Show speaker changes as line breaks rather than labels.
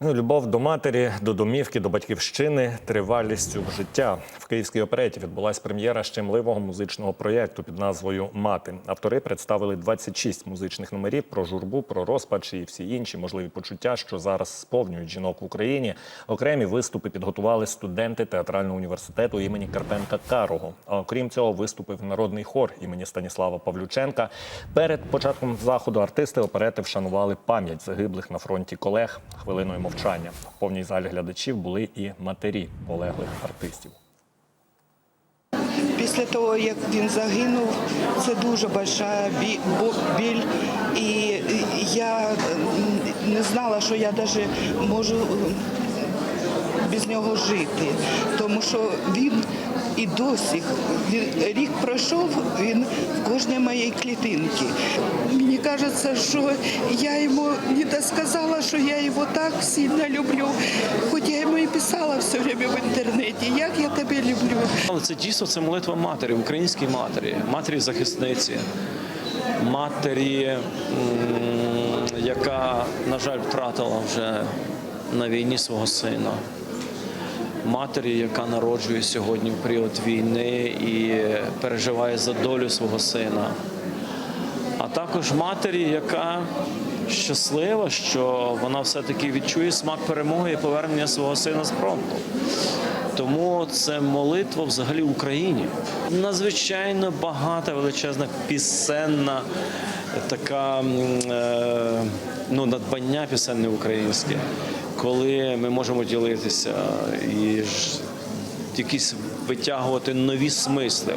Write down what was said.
Ну, любов до матері, до домівки, до батьківщини, тривалістю життя. В Київській опереті відбулася прем'єра щемливого музичного проєкту під назвою Мати. Автори представили 26 музичних номерів про журбу, про розпач і всі інші можливі почуття, що зараз сповнюють жінок в Україні. Окремі виступи підготували студенти театрального університету імені Карпенка Карого. А окрім цього, виступив народний хор імені Станіслава Павлюченка. Перед початком заходу артисти оперети вшанували пам'ять загиблих на фронті колег хвилиною мовчання. В повній залі глядачів були і матері полеглих артистів.
Після того, як він загинув, це дуже большая біль. І я не знала, що я навіть можу без нього жити. Тому що він і досі, він, рік пройшов, він в кожній моїй клітинці. Мені кажеться, що я йому не досказала, що я його так сильно люблю. Хоч я йому і писала все время в інтернеті, як я тебе люблю.
Але це дійсно це молитва матері, українській матері, матері захисниці, матері, яка, на жаль, втратила вже на війні свого сина. Матері, яка народжує сьогодні в період війни і переживає за долю свого сина. А також матері, яка щаслива, що вона все-таки відчує смак перемоги і повернення свого сина з фронту. Тому це молитва взагалі в Україні. Надзвичайно багата, величезна пісенна така е, ну, надбання пісенне українське, коли ми можемо ділитися і якісь витягувати нові смисли.